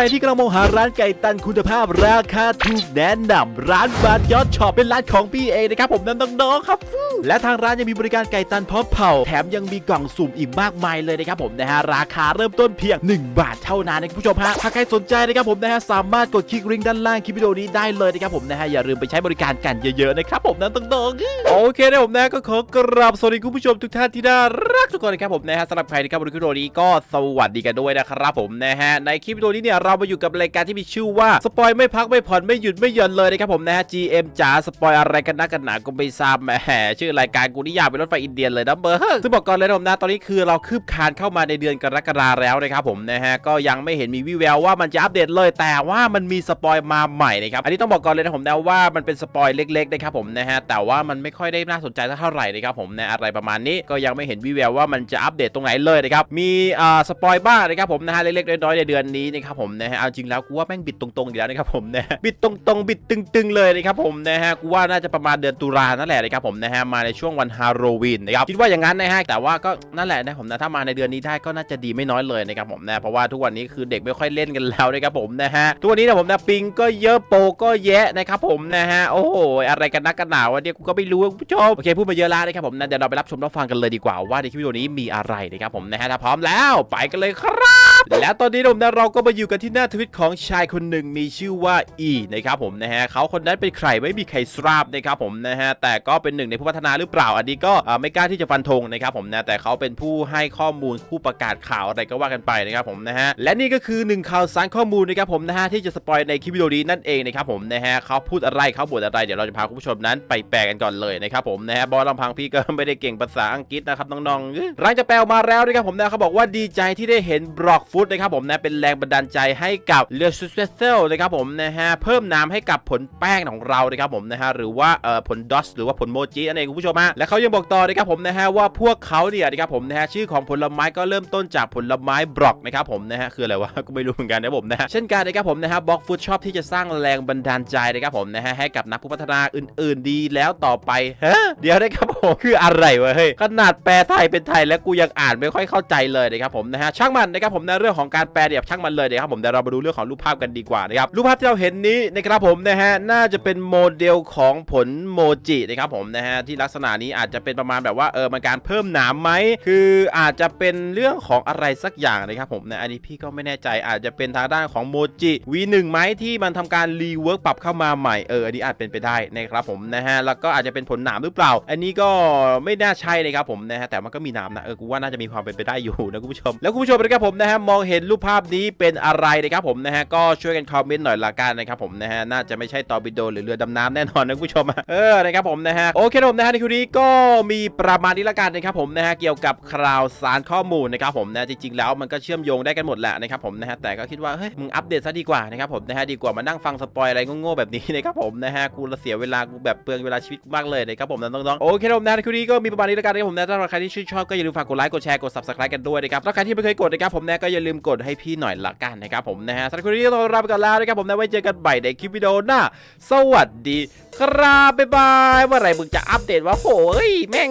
รที่กำลังมองหาร้านไก่ตันคุณภาพราคาถูกแนะนำร้านบาร์ยอดช็อปเป็นร้านของพี่เองนะครับผมน้ำน้องๆครับ และทางร้านยังมีบริการไก่ตันพร้อมเผาแถมยังมีกล่องสุ่มอีกมากมายเลยนะครับผมนะฮะราคาเริ่มต้นเพียง 1 บาทเท่านั้นนะคุณผู้ชมฮะถ้าใครสนใจนะครับผมนะฮะสามารถกดคลิกลิงก์ด้านล่างคลิปวิดีโอนี้ได้เลยนะครับผมนะฮะอย่าลืมไปใช้บริการกันเยอะๆนะครับผมน้ำน้องๆโอเคนะผมนะก็ขอกราบสวัสดีคุณผู้ชมทุกท่านที่น่ารักทุกคนนะครับผมนะฮะสำหรับใครนะครับบนคลิปวิดีโอนี้ก็สวัสดีกันด้วยนะครับผมนะฮะในคลิปวิดีโอนี้เนี่ยเรามาอยู่กับรายการที่มีชื่อว่าสปอยไม่พักไม่ผ่อนไม่หยุดไม่หย่อนเลยนะครับผมนะฮะ GM จ๋าสปอยอะไรกันนักกันหนาก็ไม่ทราบแหมชื่อรายการกูนี่ยาวเป็นรถไฟอินเดียเลยนะเบอร์ซึ่งบอกก่อนเลยนะผมนะตอนนี้คือเราคืบคานเข้ามาในเดือนกรกฎาแล้วนะครับผมนะฮะก็ยังไม่เห็นมีวิแววว่ามันจะอัปเดตเลยแต่ว่ามันมีสปอยมาใหม่นะครับอันนี้ต้องบอกก่อนเลยนะผมนะว่ามันเป็นสปอยเล็กๆนะครับผมนะฮะแต่ว่ามันไม่ค่อยได้น่าสนใจเท่าไหร่นะครับผมนะอะไรประมาณนี้ก็ยังไม่เห็นวิแววว่ามันจะอัปเดตตรงไหนเลยนะครับมีอ่าสปอยบ้างนะครับผมนะฮะเล็กๆน้อยๆในเดือนนี้นะครับผมนะฮะเอาจริงแล้วกูว่าแม่งบิดตรงๆอยู่แล้วนะครับผมนะบิดตรงๆ บิดตึงๆเลยนะครับผมนะฮะกูว่าน่าจะประมาณเดือนตุลานั่นแหละนะครับผมนะฮะมาในช่วงวันฮาโลวีนนะครับคิดว่าอย่างนั้นนะฮะแต่ว่าก็นั่นแหละนะผมนะถ้ามาในเดือนนี้ได้ก็น่าจะดีไม่น้อยเลยนะครับผมนะเพราะว่าทุกวันนี้คือเด็กไม่ค่อยเล่นกันแล้วนะครับผมนะฮะทุกวันนี้นะผมนะปิงก็เยอะโปก็แยะนะครับผมนะฮะโอ้โหอะไรกันนักกันหนาวะเนี่ยกูก็ไม่รู้คุณผู้ชมโอเคพูดมาเยอะแล้วนะครับผมนะเดี๋ยวเราไปรับชมรับฟังกันเลยดีกว่าว่าในคลิปวิดีโอนี้มีอะไรนะครับผมนะฮะถ้าพร้อมแล้วไปกันเลยครับ และตอนนี้ผมนะเราก็มาอยู่กันที่หน้าทวิตของชายคนหนึ่งมีชื่อว่าอีนะครับผมนะฮะเขาคนนั้นเป็นใครไม่มีใครทราบนะครับผมนะฮะแต่ก็เป็นหนึ่งในผู้พัฒนาหรือเปล่าอันนี้ก็ไม่กล้าที่จะฟันธงนะครับผมนะแต่เขาเป็นผู้ให้ข้อมูลผู้ประกาศข่าวอะไรก็ว่ากันไปนะครับผมนะฮะและนี่ก็คือหนึ่งข่าวสารข้อมูลนะครับผมนะฮะที่จะสปอยในคลิปวิดีโอนี้นั่นเองนะครับผมนะฮะเขาพูดอะไรเขาบ่นอะไรเดี๋ยวเราจะพาคุณผู้ชมนั้นไปแปลกันก่อนเลยนะครับผมนะฮะบอลลำพังพี่ก็ไม่ได้เก่งภาษาอังกฤษนะครับน้องๆหลังจากแปลมาแล้วนะครับผมนะเขาบอกว่าดีใจที่ได้เห็นบล็อกฟุตนะครับผมนะเป็นแรงบันดาลใจให้กับเลือซูเซเซลนะครับผมนะฮะเพิ่มน้ำให้กับผลแป้งของเรานะครับผมนะฮะหรือว่าเอ่อผลดอสหรือว่าผลโมจินั่นเองคุณผู้ชมฮะและเขายังบอกต่อนะครับผมนะฮะว่าพวกเขาเนี่ยนะครับผมนะฮะชื่อของผลไม้ก็เริ่มต้นจากผลไม้บล็อกนะครับผมนะฮะคืออะไรวะก็ไม่รู้เหมือนกันนะผมนะฮะเช่นกันนะครับผมนะฮะบล็อกฟุตชอบที่จะสร้างแรงบันดาลใจนะครับผมนะฮะให้กับนักพัฒนาอื่น ๆ ดีแล้วต่อไปฮะเดี๋ยวนะครับผมคืออะไรวะเฮ้ยขนาดแปลไทยเป็นไทยแล้วกูยังอ่านไม่ค่อยเข้าใจเลยนะครับผมนะฮะช่างมันนะครับผมในเรื่องของการแปลเนี่ยช่างมันเลยนะครับผมเดี๋ยวเรามาดูเรื่องของรูปภาพกันดีกว่านะครับรูปภาพที่เราเห็นนี้นะครับผมนะฮะน่าจะเป็นโมเดลของผลโมจินะครับผมนะฮะที่ลักษณะนี้อาจจะเป็นประมาณแบบว่าเออมันการเพิ่มหนามไหมคืออาจจะเป็นเรื่องของอะไรสักอย่างนะครับผมนะอันนี้พี่ก็ไม่แน่ใจอาจจะเป็นทางด้านของโมจิ V1 ไหมที่มันทำการรีเวิร์กปรับเข้ามาใหม่เอออันนี้อาจเป็นไปได้นะครับผมนะฮะแล้วก็อาจจะเป็นผลหนามหรือเปล่า อันนี้ก็ไม่น่าใช่นะครับผมนะฮะแต่มันก็มีหนามนะเออกูว่าน่าจะมีความเป็นไปได้อยู่นะคุณผู้ชมแล้วคุณผู้ชมนะครับผมนะฮะมองเห็นรูปภาพนี้เป็นอะไรนะครับผมนะฮะก็ช่วยกันคอมเมนต์หน่อยละกันนะครับผมนะฮะน่าจะไม่ใช่ตอร์ปิโดหรือเรือดำน้ำแน่นอนนะคุณผู้ชมเออนะครับผมนะฮะโอเคครับผมนะฮะในคลิปนี้ก็มีประมาณนี้ละกันนะครับผมนะฮะเกี่ยวกับข่าวสารข้อมูลนะครับผมนะจริงๆแล้วมันก็เชื่อมโยงได้กันหมดแหละนะครับผมนะฮะแต่ก็คิดว่าเฮ้ยมึงอัปเดตซะดีกว่านะครับผมนะฮะดีกว่ามานั่งฟังสปอยอะไรโง่ๆแบบนี้นะครับผมนะฮะกูละเสียเวลากูแบบเปลืองเวลาชีวิตมากเลยนะครับผมนะน้องๆโอเคครับผมนะในคลิปนี้ก็มีประมาณนี้ละกันนะครับผมนะถ้าใครที่ชื่นชอบก็อย่าลืมฝากกดไลค์กดแชร์กด subscribe กันด้วยนะครับถ้าใครที่ไม่เคยกดนะครับผมนะก็อย่าลืมกดให้พี่หน่อยละกันนะครับผมนะฮะสำหรับคลิปนี้ก็ต้องลาไปก่อนแล้วนะครับผมนะไว้เจอกันใหม่ในคลิปวิดีโอหน้า สวัสดี ครับบ๊ายบายเมื่อไรมึงจะอัปเดตวะโอ้ยแม่ง